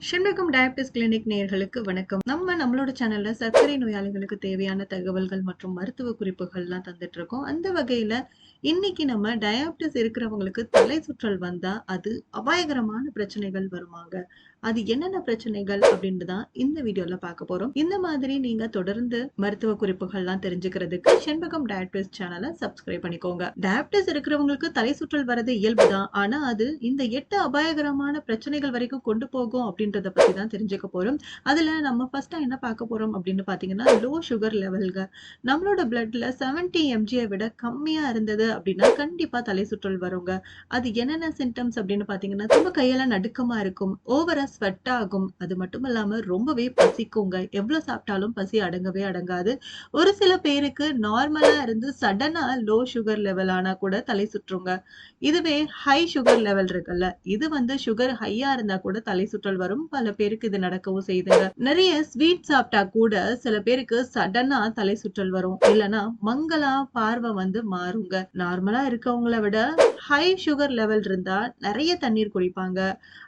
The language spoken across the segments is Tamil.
ஷண்முகம் டயபிட்டிஸ் கிளினிக் நேயர்களுக்கு வணக்கம். நம்ம நம்மளோட சேனல்ல சர்க்கரை நோயாளிகளுக்கு தேவையான தகவல்கள் மற்றும் மருத்துவ குறிப்புகள்லாம் தந்துட்டு இருக்கோம் அந்த வகையில இன்னைக்கு நம்ம டயாபிட்டிஸ் இருக்கிறவங்களுக்கு தலை சுற்றல் வந்தா அது அபாயகரமான பிரச்சனைகள் வருவாங்க அது என்னென்ன பிரச்சனைகள் அப்படின்னு தான் இந்த வீடியோல பார்க்க போறோம். இந்த மாதிரி நீங்க தொடர்ந்து மருத்துவ குறிப்புகள்லாம் தெரிஞ்சுக்கிறதுக்கு செண்பகம் டயபிட்டிஸ் சேனலை சப்ஸ்கிரைப் பண்ணிக்கோங்க. டயபிட்டிஸ் இருக்கிறவங்களுக்கு தலை சுற்றல் வரது இயல்புதான். ஆனா அது இந்த எட்டு அபாயகரமான பிரச்சனைகள் வரைக்கும் கொண்டு போகும் அப்படின்னு அப்படின்றத பத்தி தான் தெரிஞ்சுக்க போறோம். அதுல நம்ம ஃபர்ஸ்டா என்ன பார்க்க போறோம் அப்படின்னு பாத்தீங்கன்னா லோ சுகர் லெவல்க நம்மளோட பிளட்ல செவன்டி எம்ஜியை விட கம்மியா இருந்தது அப்படின்னா கண்டிப்பா தலை சுற்றல் வருங்க. அது என்னென்ன சிம்டம்ஸ் அப்படின்னு பாத்தீங்கன்னா ரொம்ப கையெல்லாம் நடுக்கமா இருக்கும் ஓவரா ஸ்வெட் ஆகும். அது மட்டும் இல்லாம ரொம்பவே பசிக்குங்க. எவ்வளவு சாப்பிட்டாலும் பசி அடங்கவே அடங்காது. ஒரு சில பேருக்கு நார்மலா இருந்து சடனா லோ சுகர் லெவல் ஆனா கூட தலை சுற்றுங்க. இதுவே ஹை சுகர் லெவல் இருக்குல்ல இது வந்து சுகர் ஹையா இருந்தா கூட தலை சுற்றல் வரும். பல பேருக்கு இது நடக்கவும் செய்யுதுங்க நிறைய ஸ்வீட் சாப்பிட்டா கூட சில பேருக்கு சடனா தலை சுற்றல் வரும். இல்லனா மங்களா பார்வை வந்து மாறுங்க. நார்மலா இருக்கவங்கள விட ஹை சுகர் லெவல் இருந்தா நிறைய தண்ணீர் குடிப்பாங்க.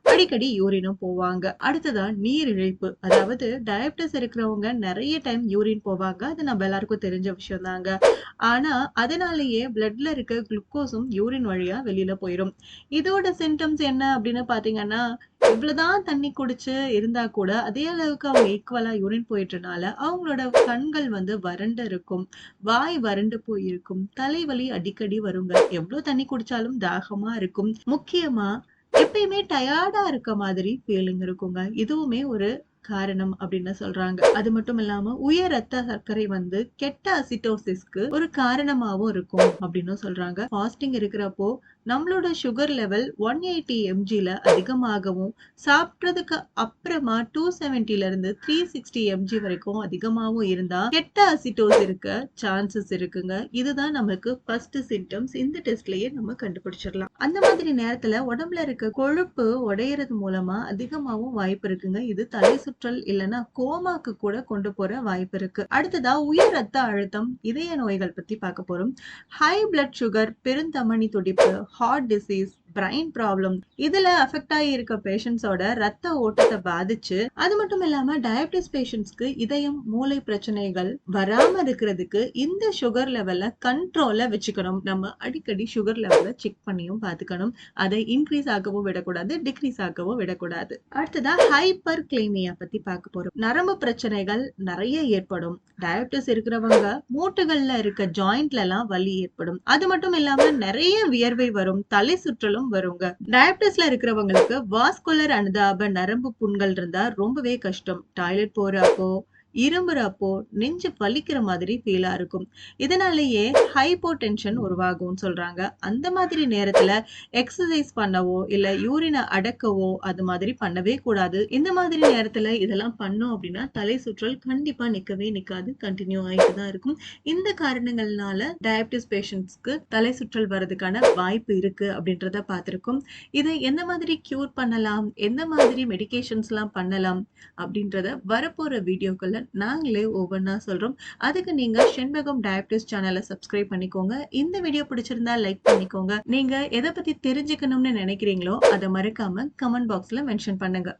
அடிக்கடி யூரினும் போவாங்க. அடுத்ததா நீர் இழைப்பு. அதாவது டயபிட்டிஸ் இருக்கிறவங்க நிறைய டைம் யூரின் போவாங்க. அது நம்ம எல்லாருக்கும் தெரிஞ்ச விஷயம் தாங்க ஆனா அதனாலேயே பிளட்ல இருக்க குளுக்கோஸும் யூரின் வழியா வெளியில போயிடும் இதோட சிம்டம்ஸ் என்ன அப்படின்னு பாத்தீங்கன்னா இவ்வளவுதான் தண்ணி குடிச்சு இருந்தா கூட அதே அளவுக்கு அவங்க ஈக்குவலா யூரின் போயிட்டனால அவங்களோட கண்கள் வந்து வறண்டு இருக்கும். வாய் வறண்டு போயிருக்கும். தலைவலி அடிக்கடி வருங்க. எவ்வளவு தண்ணி குடிச்சாலும் தாகமா இருக்கும். முக்கியமா எப்பயுமே டயர்டா இருக்க மாதிரி ஃபீலிங் இருக்குங்க. இதுவுமே ஒரு காரணம் அப்படின்னு சொல்றாங்க. அது மட்டும் இல்லாம உயர் ரத்த சர்க்கரை வந்து கெட்ட அசிட்டோசிஸ்க்கு ஒரு காரணமாவும் இருக்கும் அப்படின்னு சொல்றாங்க. ஃபாஸ்டிங் இருக்கிறப்போ நம்மளோட சுகர் லெவல் ஒன் எயிட்டி எம்ஜியில் அதிகமாகவும் சாப்பிட்டதுக்கு அப்புறமா டூ செவன்டில இருந்து த்ரீ சிக்ஸ்டி எம்ஜி வரைக்கும் அதிகமாகவும் இருந்தால் கெட்ட அசிட்டோஸ் இருக்க சான்சஸ் இருக்குங்க. இதுதான் நமக்கு ஃபர்ஸ்ட் சிம்டம்ஸ் இந்த டெஸ்ட்லயே நம்ம கண்டுபிடிச்சிடலாம். அந்த மாதிரி நேரத்தில் உடம்புல இருக்க கொழுப்பு உடையறது மூலமா அதிகமாகவும் வாய்ப்பு இருக்குங்க. இது தலை சுற்றல் இல்லைன்னா கோமாக்கு கூட கொண்டு போற வாய்ப்பு இருக்கு. அடுத்ததா உயர் ரத்த அழுத்தம் இதய நோய்கள் பத்தி பார்க்க போகிறோம் ஹை பிளட் சுகர் பெருந்தமணி துடிப்பு heart disease பிரைன் ப்ராப்ளம் இதுல அஃபெக்ட் ஆகி இருக்க பேஷண்ட்ஸோட ரத்த ஓட்டத்தை பாதிச்சு அது மட்டும் இல்லாம டயபிட்டிஸ் பேஷண்ட்ஸ்க்கு இதயம் மூளை பிரச்சனைகள் வராம இருக்கிறதுக்கு இந்த சுகர் லெவல்ல கண்ட்ரோல்ல வச்சுக்கணும். நம்ம அடிக்கடி சுகர் லெவல்ல செக் பண்ணியும் பார்த்துக்கணும். அதை இன்க்ரீஸ் ஆகவும் விடக்கூடாது டிக்ரீஸ் ஆகவும் விடக்கூடாது. அடுத்ததா ஹைப்பர் கிளைமியா பத்தி பார்க்க போறோம். நரம்பு பிரச்சனைகள் நிறைய ஏற்படும். டயபிட்டிஸ் இருக்கிறவங்க மூட்டுகள்ல இருக்க ஜாயிண்ட்ல எல்லாம் வலி ஏற்படும். அது மட்டும் இல்லாம நிறைய வியர்வை வரும். தலை சுற்றலும் வருங்க. டயபிட்டிஸ்ல இருக்கிறவங்களுக்கு வாஸ்குலர் அனுதாப நரம்பு புண்கள் இருந்தா ரொம்பவே கஷ்டம். டாய்லெட் போறப்போ இரும்புறப்போ நெஞ்சு வலிக்கிற மாதிரி ஃபீலா இருக்கும். இதனாலேயே ஹைப்போ டென்ஷன் உருவாகும்னு சொல்றாங்க. அந்த மாதிரி நேரத்துல எக்ஸசைஸ் பண்ணவோ இல்ல யூரினை அடக்கவோ அது மாதிரி பண்ணவே கூடாது. இந்த மாதிரி நேரத்துல இதெல்லாம் பண்ணோம் அப்படின்னா தலை சுற்றல் கண்டிப்பா நிக்கவே நிக்காது கண்டினியூ ஆகிட்டு தான் இருக்கும். இந்த காரணங்கள்னால டயபிட்டிஸ் பேஷண்ட்ஸ்க்கு தலை சுற்றல் வர்றதுக்கான வாய்ப்பு இருக்கு அப்படின்றத பார்த்துருக்கோம். இதை எந்த மாதிரி கியூர் பண்ணலாம்? எந்த மாதிரி மெடிகேஷன்ஸ் எல்லாம் பண்ணலாம்? அப்படின்றத வரப்போற வீடியோக்கள் நாங்களே ஒவ்வொன்றா சொல்றோம். அதுக்கு நீங்க செண்பகம் டயபிட்டிஸ் சேனலை சப்ஸ்கிரைப் பண்ணிக்கோங்க. இந்த வீடியோ பிடிச்சிருந்தா லைக் பண்ணிக்கோங்க. நீங்க எதை பத்தி தெரிஞ்சுக்கணும்னு நினைக்கிறீங்களோ அதை மறக்காம கமெண்ட் பாக்ஸ்ல மென்ஷன் பண்ணுங்க.